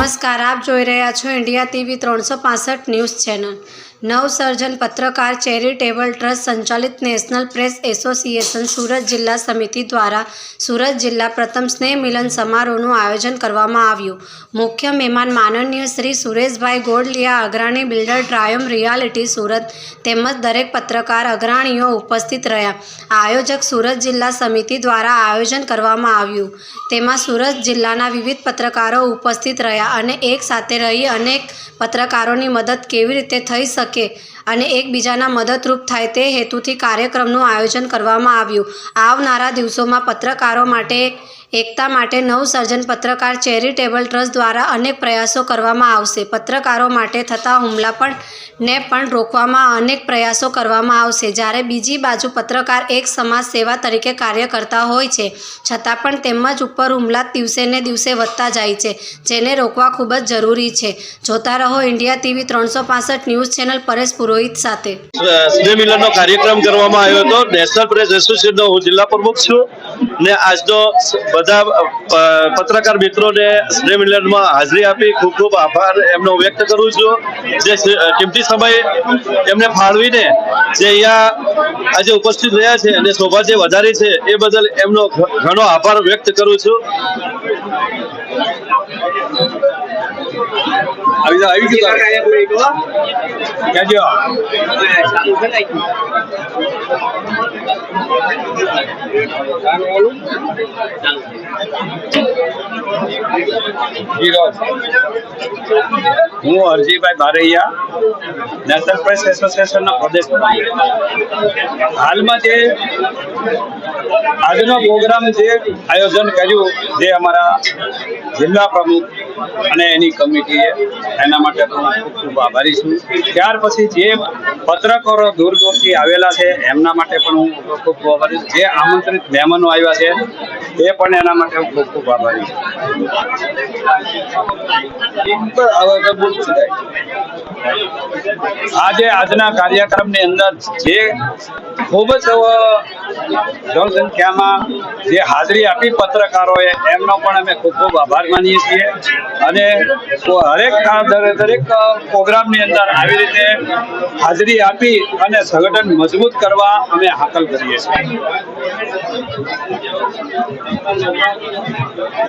નમસ્કાર આપ જોઈ રહ્યા છો ઇન્ડિયા ટીવી ત્રણસો ન્યૂઝ ચેનલ. નવસર્જન પત્રકાર ચેરિટેબલ ટ્રસ્ટ સંચાલિત નેશનલ પ્રેસ એસોસિએશન સુરત જિલ્લા સમિતિ દ્વારા સુરત જિલ્લા પ્રથમ સ્નેહ મિલન સમારોહનું આયોજન કરવામાં આવ્યું. મુખ્ય મહેમાન માનનીય શ્રી સુરેશભાઈ ગોડલિયા અગ્રણી બિલ્ડર ટ્રાયમ રિયાલિટી સુરત તેમજ દરેક પત્રકાર અગ્રણીઓ ઉપસ્થિત રહ્યા. આયોજક સુરત જિલ્લા સમિતિ દ્વારા આયોજન કરવામાં આવ્યું. તેમાં સુરત જિલ્લાના વિવિધ પત્રકારો ઉપસ્થિત રહ્યા અને એક સાથે રહી અનેક પત્રકારોની મદદ કેવી રીતે થઈ શકે અને એકબીજાના મદદરૂપ થાય તે હેતુથી કાર્યક્રમનું આયોજન કરવામાં આવ્યું. આવનારા દિવસોમાં પત્રકારો માટે એકતા માટે નવસર્જન પત્રકાર ચેરિટેબલ ટ્રસ્ટ દ્વારા અનેક પ્રયાસો કરવામાં આવશે. પત્રકારો માટે થતા હુમલા પણ ને પણ રોકવામાં અનેક પ્રયાસો કરવામાં આવશે. જ્યારે બીજી બાજુ પત્રકાર એક સમાજ સેવા તરીકે કાર્ય કરતા હોય છે, છતાં પણ તેમજ ઉપર હુમલા દિવસે ને દિવસે વધતા જાય છે, જેને રોકવા ખૂબ જ જરૂરી છે. જોતા રહો ઇન્ડિયા ટીવી ત્રણસો ન્યૂઝ ચેનલ પરેશ પુરોહિત સાથે. કાર્યક્રમ કરવામાં આવ્યો હતો. નેશનલ પ્રેસ એસોસિએશનનો હું જિલ્લા પ્રમુખ છું ને આજનો બધા પત્રકાર મિત્રોને સ્નેહ મિલનમાં હાજરી આપી ખૂબ ખૂબ આભાર. એમનો વ્યક્ત કરું છું. જે કિંમતી સમય એમને ફાળવીને જે અહીંયા આજે ઉપસ્થિત રહ્યા છે અને શોભા જે વધારી છે એ બદલ એમનો ઘણો આભાર વ્યક્ત કરું છું. આવી જાઓ, આવી ગયું. હું અરજીભાઈ બારૈયા નેશનલ પ્રેસ એસોસિએશનના પ્રદેશ. હાલમાં જે આજનો પ્રોગ્રામ જે આયોજન કર્યું જે અમારા જિલ્લા પ્રમુખ અને એની કમિટીએ એના માટે હું ખૂબ ખૂબ આભારી છું. ત્યાર પછી જે પત્રકારો દૂર દૂરથી આવેલા છે એમના માટે પણ હું ખૂબ ખૂબ આભારી જે આમંત્રિત મહેમાનો આવ્યા છે એ પણ એના માટે હું ખૂબ ખૂબ આભારી છું. આજે આજના કાર્યક્રમની અંદર જે ખૂબ જ જનસંખ્યામાં જે હાજરી આપી પત્રકારોએ, એમનો પણ અમે ખૂબ ખૂબ આભાર માનીએ છીએ. અને હરેક દરેક પ્રોગ્રામની અંદર આવી રીતે હાજરી આપી અને સંગઠન મજબૂત કરવા અમે હાકલ કરીએ છીએ.